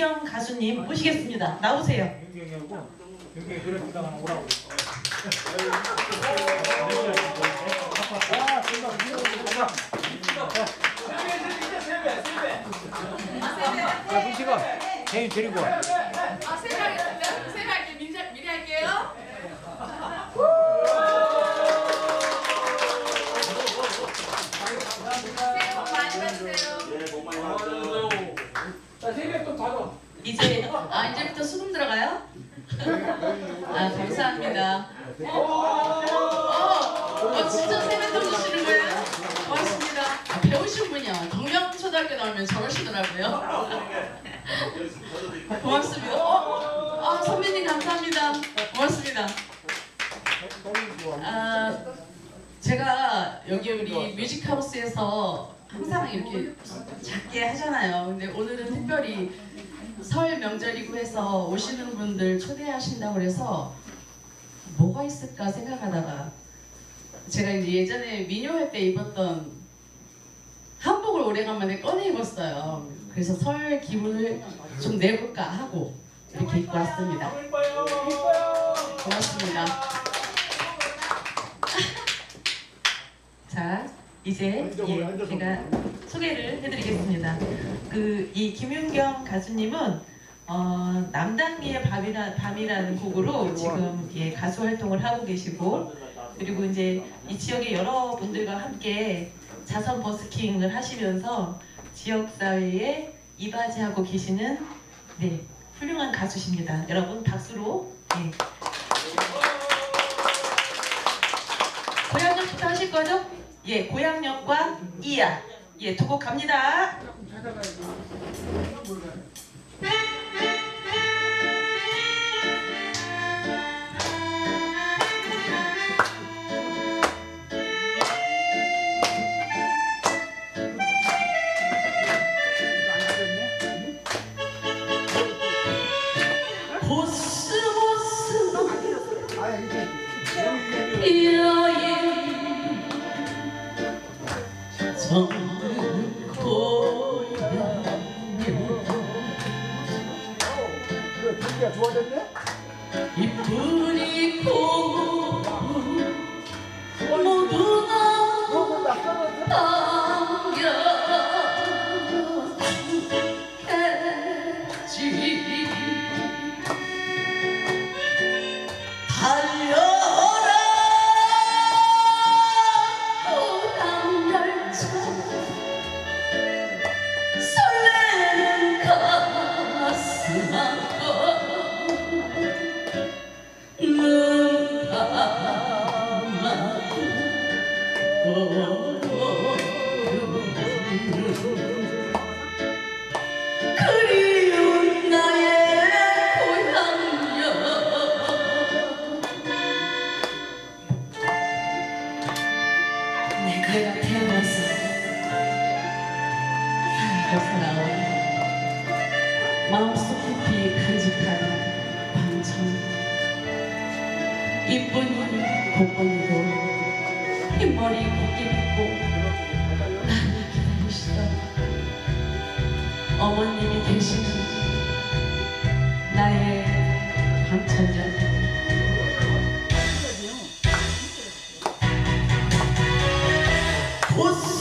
김윤경 가수님 모시겠습니다. 나오세요. 윤경이하고 윤경이 노래 부탁하는 오라고. 아, 정말 민호가 야, 문식아, 개인 데리고 와. 아, 세발, 세발 미리, 미리 할게요. 새해 복 많이 받으세요. 이제 아, 이제부터 수능 들어가요? 아, 감사합니다. 어, 어, 진짜 세뱃돈 주시는 거예요? 고맙습니다. 아, 배우신 분이요. 경명초등학교 나오면 저러시더라고요. 고맙습니다. 어, 아, 선배님 감사합니다. 고맙습니다. 아, 제가 여기 우리 뮤직하우스에서 항상 이렇게 작게 하잖아요. 근데 오늘은 특별히 설 명절이고 해서 오시는 분들 초대하신다고 그래서 뭐가 있을까 생각하다가 제가 이제 예전에 민요 할 때 입었던 한복을 오래간만에 꺼내 입었어요. 그래서 설 기분을 좀 내볼까 하고 이렇게 입고 왔습니다. 고맙습니다. 자 이제 예, 제가 소개를 해드리겠습니다. 그 이 김윤경 가수님은 어, 남단기의 밤이라, 밤이라는 곡으로 지금 예, 가수 활동을 하고 계시고 그리고 이제 이 지역의 여러분들과 함께 자선 버스킹을 하시면서 지역 사회에 이바지하고 계시는 네 훌륭한 가수십니다. 여러분 박수로 예. 고향역부터 하실 거죠? 예, 고향역과 이야. 예, 두 곡 갑니다. 분위기가 좋아졌네? 이쁜이 마음속 깊이 간직한 광천. 이쁜 고번이고 흰 머리 곱게 빗고 많이 기다리시던 어머님이 계신 나의 반찬이었다. 고스